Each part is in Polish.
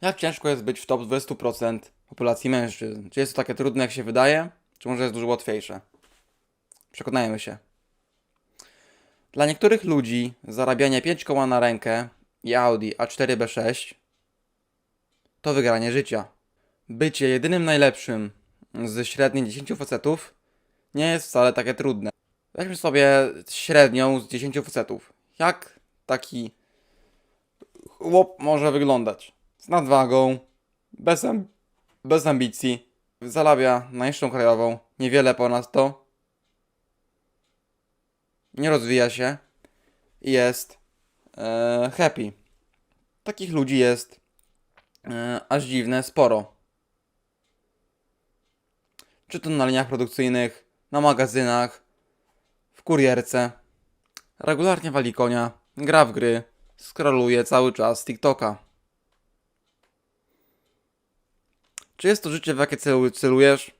Jak ciężko jest być w top 20% populacji mężczyzn? Czy jest to takie trudne, jak się wydaje? Czy może jest dużo łatwiejsze? Przekonajmy się. Dla niektórych ludzi zarabianie 5 koła na rękę i Audi A4 B6 to wygranie życia. Bycie jedynym najlepszym z średniej 10 facetów nie jest wcale takie trudne. Weźmy sobie średnią z 10 facetów. Jak taki chłop może wyglądać? Nadwagą, bez, am- bez ambicji, zarabia najniższą krajową, niewiele ponad to, nie rozwija się i jest e, happy. Takich ludzi jest e, aż dziwne sporo. Czy to na liniach produkcyjnych, na magazynach, w kurierce. Regularnie wali konia, gra w gry, scrolluje cały czas TikToka. Czy jest to życie, w jakie celu- celujesz?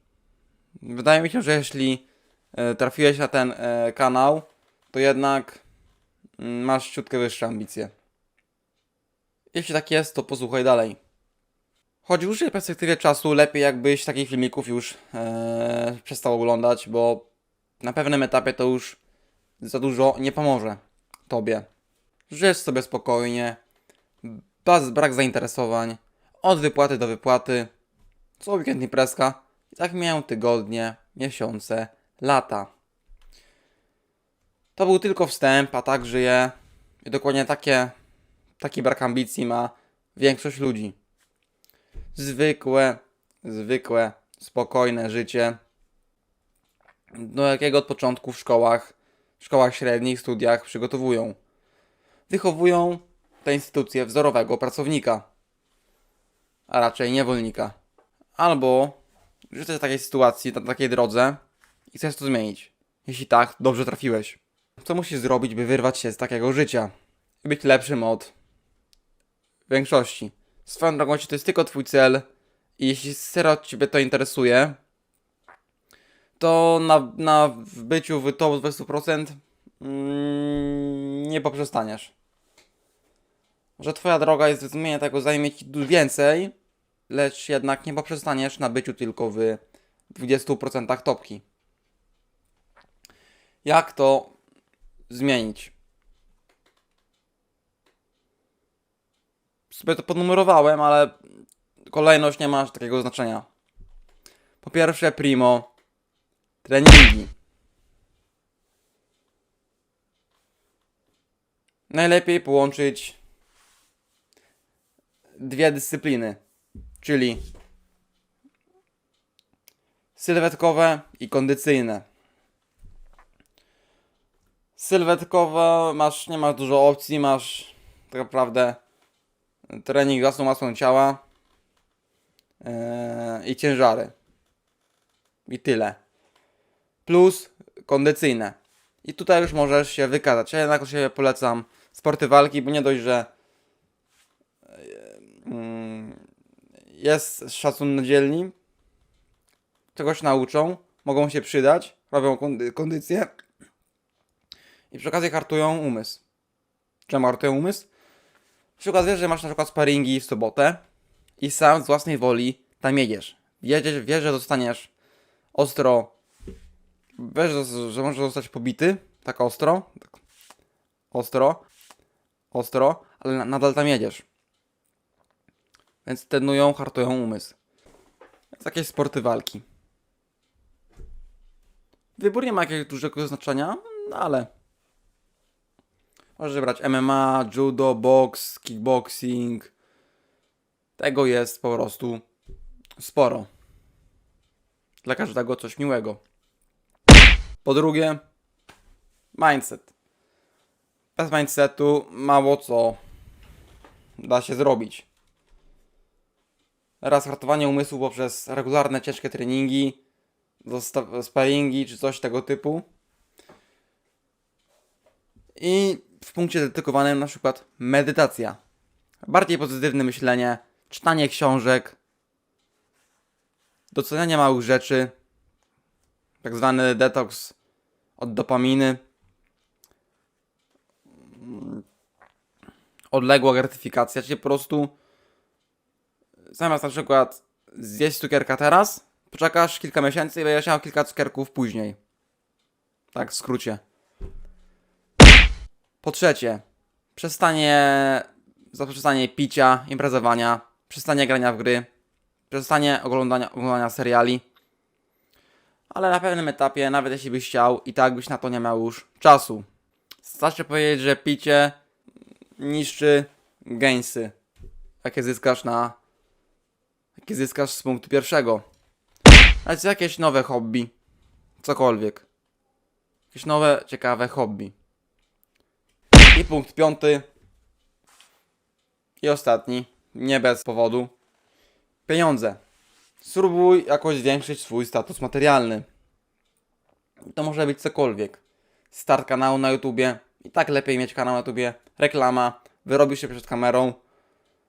Wydaje mi się, że jeśli e, trafiłeś na ten e, kanał, to jednak mm, masz ciutkę wyższe ambicje. Jeśli tak jest, to posłuchaj dalej. Choć w dłuższej perspektywie czasu lepiej jakbyś takich filmików już e, przestał oglądać, bo na pewnym etapie to już za dużo nie pomoże tobie. Żyjesz sobie spokojnie, bez brak zainteresowań, od wypłaty do wypłaty, co weekend imprezka i tak miałem tygodnie, miesiące, lata. To był tylko wstęp, a tak żyje i dokładnie takie, taki brak ambicji ma większość ludzi. Zwykłe, zwykłe, spokojne życie, do jakiego od początku w szkołach, szkołach średnich, studiach przygotowują. Wychowują te instytucje wzorowego pracownika, a raczej niewolnika. Albo że jesteś w takiej sytuacji, na takiej drodze i chcesz to zmienić. Jeśli tak, dobrze trafiłeś. Co musisz zrobić, by wyrwać się z takiego życia i być lepszym od większości? Swoją drogą, to jest tylko twój cel i jeśli serio ciebie to interesuje, to na, na w byciu w top 20% mm, nie poprzestaniesz. Że twoja droga jest zrozumienia tego zajmie ci więcej, lecz jednak nie poprzestaniesz na byciu tylko w 20% topki. Jak to zmienić? Sobie to podnumerowałem, ale kolejność nie ma takiego znaczenia. Po pierwsze, primo, treningi. Najlepiej połączyć dwie dyscypliny, czyli sylwetkowe i kondycyjne. Sylwetkowe masz, nie masz dużo opcji, masz tak naprawdę trening własną masą ciała yy, i ciężary. I tyle. Plus kondycyjne. I tutaj już możesz się wykazać. Ja jednak siebie polecam sporty walki, bo nie dość, że jest szacun na dzielni, czegoś nauczą, mogą się przydać, robią kondy- kondycję. I przy okazji hartują umysł. Czemu hartują umysł? Przy okazji, że masz na przykład sparingi w sobotę i sam z własnej woli tam jedziesz. Jedziesz, wiesz, że dostaniesz ostro, wiesz, że, że możesz zostać pobity, tak ostro, tak. Ostro, ostro, ale na, nadal tam jedziesz. Więc trenują, hartują umysł. Jest jakieś sporty walki. Wybór nie ma jakiegoś dużego znaczenia, no ale możesz brać MMA, judo, box, kickboxing. Tego jest po prostu sporo. Dla każdego coś miłego. Po drugie, mindset. Bez mindsetu mało co da się zrobić. Raz hartowanie umysłu poprzez regularne ciężkie treningi, sparingi czy coś tego typu. I w punkcie dedykowanym na przykład medytacja. Bardziej pozytywne myślenie, czytanie książek, docenianie małych rzeczy, tak zwany detoks od dopaminy, odległa gratyfikacja, czyli po prostu zamiast na przykład zjeść cukierka teraz, poczekasz kilka miesięcy i będziesz miał kilka cukierków później. Tak w skrócie. Po trzecie, przestanie, zaprzestanie picia, imprezowania, przestanie grania w gry, przestanie oglądania, oglądania seriali. Ale na pewnym etapie, nawet jeśli byś chciał, i tak byś na to nie miał już czasu. Starczy powiedzieć, że picie niszczy gainsy, jakie zyskasz na. Jakie zyskasz z punktu pierwszego. Ale jakieś nowe hobby, cokolwiek. Jakieś nowe, ciekawe hobby. I punkt piąty. I ostatni, nie bez powodu. Pieniądze. Spróbuj jakoś zwiększyć swój status materialny. To może być cokolwiek. Start kanału na YouTubie. I tak lepiej mieć kanał na YouTubie. Reklama. Wyrobisz się przed kamerą.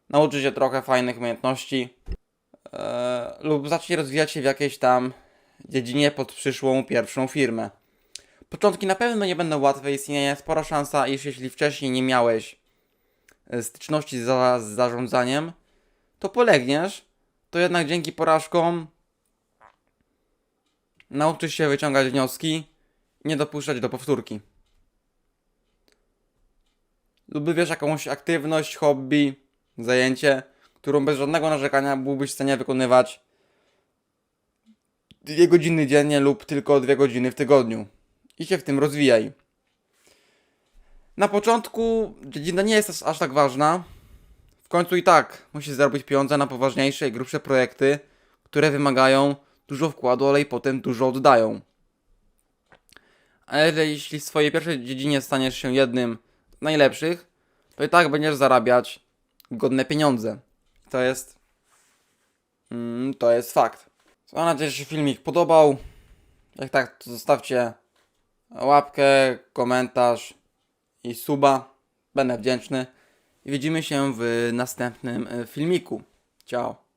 Nauczysz się trochę fajnych umiejętności. Eee, lub zacznij rozwijać się w jakiejś tam dziedzinie pod przyszłą pierwszą firmę. Początki na pewno nie będą łatwe, istnieje spora szansa, iż jeśli wcześniej nie miałeś e, styczności za, z zarządzaniem, to polegniesz, to jednak dzięki porażkom nauczysz się wyciągać wnioski nie dopuszczać do powtórki. Lub wybierz jakąś aktywność, hobby, zajęcie, którą bez żadnego narzekania byłbyś w stanie wykonywać dwie godziny dziennie lub tylko dwie godziny w tygodniu. I się w tym rozwijaj. Na początku dziedzina nie jest aż- tak ważna. W końcu i tak musisz zarobić pieniądze na poważniejsze i grubsze projekty, które wymagają dużo wkładu, ale i potem dużo oddają. Ale jeśli w swojej pierwszej dziedzinie staniesz się jednym z najlepszych, to i tak będziesz zarabiać godne pieniądze. To jest. Mm, to jest fakt. Mam nadzieję, że się filmik podobał. Jak tak, to zostawcie łapkę, komentarz i suba. Będę wdzięczny. I widzimy się w następnym e, filmiku. Ciao.